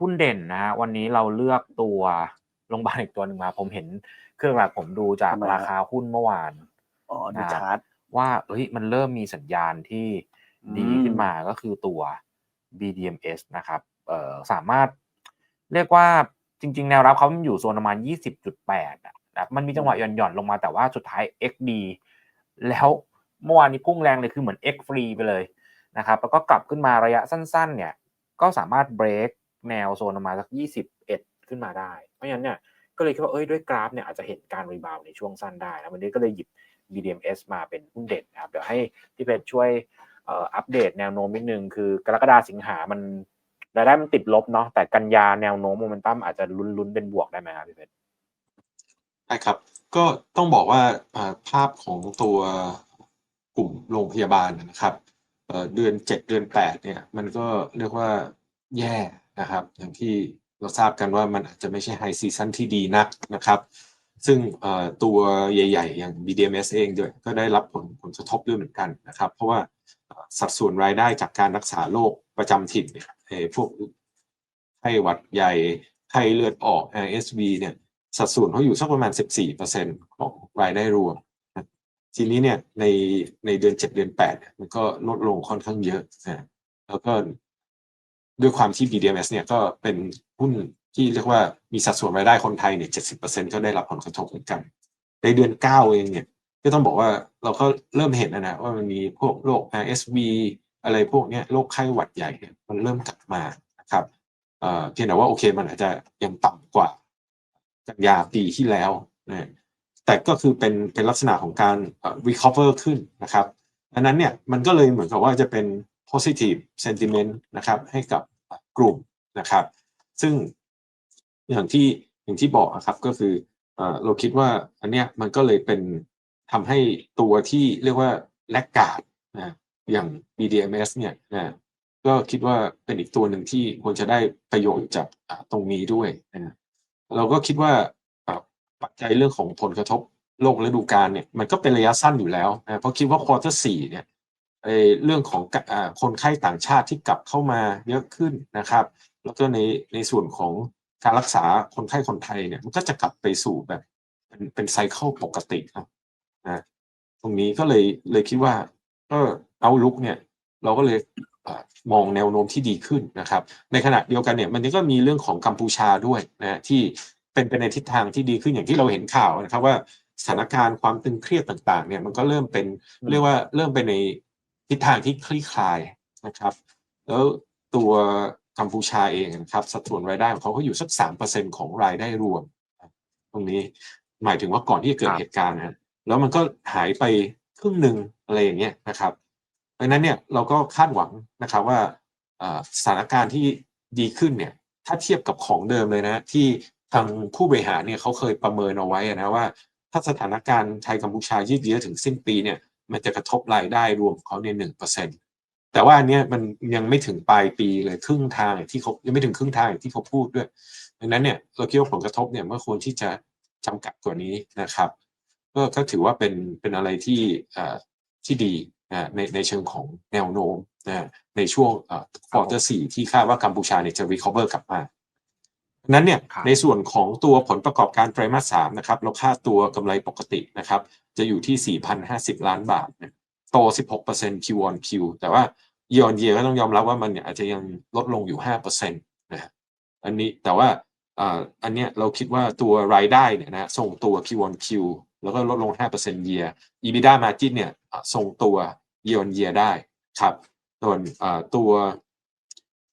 หุ้นเด่นนะฮะวันนี้เราเลือกตัวโรงพยาบาลอีกตัวหนึ่งมา ผมเห็นเครื่องหลักผมดูจากทำไมฮะราคาหุ้นเมื่อวานอ๋อดูอ่าชาร์ตว่าเฮ้ยมันเริ่มมีสัญญาณที่ดีอืมขึ้นมาก็คือตัว BDMs นะครับเอ่อสามารถเรียกว่าจริง ๆ แนวรับเขามันอยู่โซนประมาณ 20.8อะนะครับมันมีจังหวะหย่อนๆ ลงมาแต่ว่าสุดท้าย XD แล้วเมื่อวานนี้พุ่งแรงเลยคือเหมือน X free ไปเลยนะครับแล้วก็กลับขึ้นมาระยะสั้น ๆ เนี่ย ก็สามารถเบรก แนวโซนประมาณสัก 21 ขึ้นมาได้ เพราะฉะนั้นเนี่ยก็เลยคิดว่าเอ้ยด้วยกราฟเนี่ยอาจจะเห็นการรีบาวในช่วงสั้นได้นะวันนี้ก็เลยหยิบ BDMs มาเป็นหุ้นเด่นนะครับเดี๋ยวให้พี่เพชรช่วยอัปเดตแนวโน้มนิดนึงคือกรกฎาสิงหามันรายได้มันติดลบเนาะแต่กันยาแนวโน้มโมเมนตัมอาจจะลุ้นๆเป็นบวกได้ไหมครับพี่เพชรใช่ครับ ก็ต้องบอกว่าภาพของตัวกลุ่มโรงพยาบาลนะครับเอ่อเดือนเจ็ดเดือนแปดเนี่ย มันก็เรียกว่าแย่ นะครับ อย่างที่เราทราบกันว่ามันอาจจะไม่ใช่ไฮซีซันที่ดีนักนะครับ ซึ่งตัวใหญ่ๆ อย่าง BDMs เองด้วยก็ได้รับผลผลกระทบด้วยเหมือนกันนะครับ เพราะว่าสัดส่วนรายได้จากการรักษาโรคประจำถิ่นเนี่ยพวกไข้หวัดใหญ่ไข้เลือดออก RSV เนี่ยสัดส่วนเขาอยู่สักประมาณ 14%ของรายได้รวม ทีนี้เนี่ยในในเดือน 7 เดือน8เนี่ยมันก็ลดลงค่อนข้างเยอะนะแล้วก็ ด้วยความที่ BDMs เนี่ยก็เป็นหุ้นที่เรียกว่ามีสัดส่วนรายได้คนไทยเนี่ย70%ก็ได้รับผลกระทบเหมือนกัน ในเดือน9เองเนี่ยก็ต้องบอกว่าเราก็เริ่มเห็นนะนะว่ามันมีพวกโรค RSV อะไรพวกนี้โรคไข้หวัดใหญ่เนี่ยมันเริ่มกลับมานะครับเอ่อเพียงแต่ว่าโอเคมันอาจจะยังต่ำกว่ากันยาปีที่แล้วนะแต่ก็คือเป็นเป็นลักษณะของการ recover ขึ้นนะครับดังนั้นเนี่ยมันก็เลยเหมือนกับว่าจะเป็น positive sentiment นะครับให้กับกลุ่มนะครับ ซึ่งอย่างที่อย่างที่บอกนะครับก็คือเราคิดว่าอันเนี้ยมันก็เลยเป็นทำให้ตัวที่เรียกว่าแลกกาดนะอย่าง BDMs เนี่ยนะก็คิดว่าเป็นอีกตัวหนึ่งที่ควรจะได้ประโยชน์จากตรงนี้ด้วยนะเราก็คิดว่าปัจจัยเรื่องของผลกระทบโรคฤดูกาลเนี่ยมันก็เป็นระยะสั้นอยู่แล้วนะเพราะคิดว่าควอเตอร์สี่เนี่ย เรื่องของคนไข้ต่างชาติที่กลับเข้ามาเยอะขึ้นนะครับ แล้วก็ในในส่วนของการรักษาคนไข้คนไทยเนี่ยมันก็จะกลับไปสู่แบบเป็นเป็นไซเคิลปกติครับนะตรงนี้ก็เลยเลยคิดว่าก็เอาลุกเนี่ยเราก็เลยมองแนวโน้มที่ดีขึ้นนะครับ ในขณะเดียวกันเนี่ยมันก็มีเรื่องของกัมพูชาด้วยนะที่เป็นไปในทิศทางที่ดีขึ้นอย่างที่เราเห็นข่าวนะครับว่าสถานการณ์ความตึงเครียดต่างๆเนี่ยมันก็เริ่มเป็นเรียกว่าเริ่มไปใน ทิศทางที่คลี่คลายนะครับ แล้วตัวกัมพูชาเองนะครับสัดส่วนรายได้ของเขาก็อยู่สักสามเปอร์เซ็นของรายได้รวม ตรงนี้หมายถึงว่าก่อนที่จะเกิดครับเหตุการณ์นะฮะแล้วมันก็หายไปครึ่งหนึ่งอะไรอย่างเงี้ยนะครับดังนั้นเนี่ยเราก็คาดหวังนะครับว่าอ่าสถานการณ์ที่ดีขึ้นเนี่ยถ้าเทียบกับของเดิมเลยนะที่ทางผู้บริหารเนี่ยเขาเคยประเมินเอาไว้นะว่า ถ้าสถานการณ์ไทยกัมพูชายืดเยื้อถึงสิ้นปีเนี่ย มันจะกระทบรายได้รวมของเขาเนี่ยหนึ่งเปอร์เซ็นตแต่ว่าอันเนี้ยมันยังไม่ถึงปลายปีเลยครึ่งทางอย่างที่เขายังไม่ถึงครึ่งทางอย่างที่เขาพูดด้วยดังนั้นเนี่ยเราคิดว่าผลกระทบเนี่ยมันควรที่จะจำกัดกว่านี้นะครับ ก็ก็ถือว่าเป็นเป็นอะไรที่ที่ดีในในเชิงของแนวโน้มในช่วงควอเตอร์สี่ที่คาดว่ากัมพูชาเนี่ยจะ recover กลับมา นั้นเนี่ยครับในส่วนของตัวผลประกอบการไตรมาสสามนะครับเราคาดตัวกำไรปกตินะครับ จะอยู่ที่ 4,050 ล้านบาทนะโต 16% Q on Q แต่ว่า year on year ก็ต้องยอมรับว่ามันเนี่ยอาจจะยังลดลงอยู่ 5%นะฮะอันนี้แต่ว่าอ่าอันเนี้ยเราคิดว่าตัวรายได้เนี่ยนะส่งตัว Q on Q แล้วก็ลดลง 5% year EBITDA margin เนี่ยอ่าส่งตัว year on year ได้ครับส่วน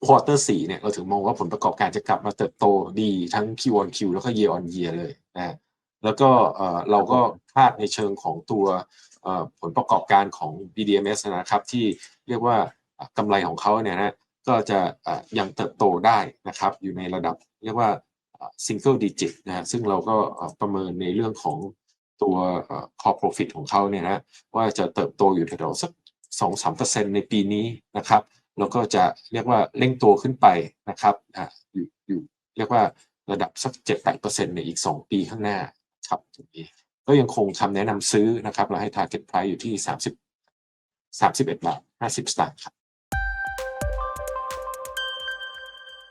ควอ่าตัว quarter 4เนี่ยเราถึงมองว่าผลประกอบการจะกลับมาเติบโตดีทั้ง Q on Q แล้วก็ year on year เลยนะแล้วก็เราก็คาดในเชิงของตัวผลประกอบการของ BDMs นะครับที่เรียกว่ากำไรของเขาเนี่ยนะก็จะยังเติบโตได้นะครับอยู่ในระดับเรียกว่า single digit นะซึ่งเราก็ประเมินในเรื่องของตัวเอ่อ core profit ของเขาเนี่ยนะว่าจะเติบโตอยู่แถวๆสักสองสามเปอร์เซ็นในปีนี้นะครับ แล้วก็จะเรียกว่าเร่งตัวขึ้นไปนะครับอ่าอยู่อยู่เรียกว่าระดับสักเจ็ดแปดเปอร์เซ็นต์ในอีกสองปีข้างหน้าครับตรงนี้ก็ยังคงคำแนะนำซื้อนะครับ เราให้ target price อยู่ที่สามสิบสามสิบเอ็ดบาทห้าสิบสตางค์ครับ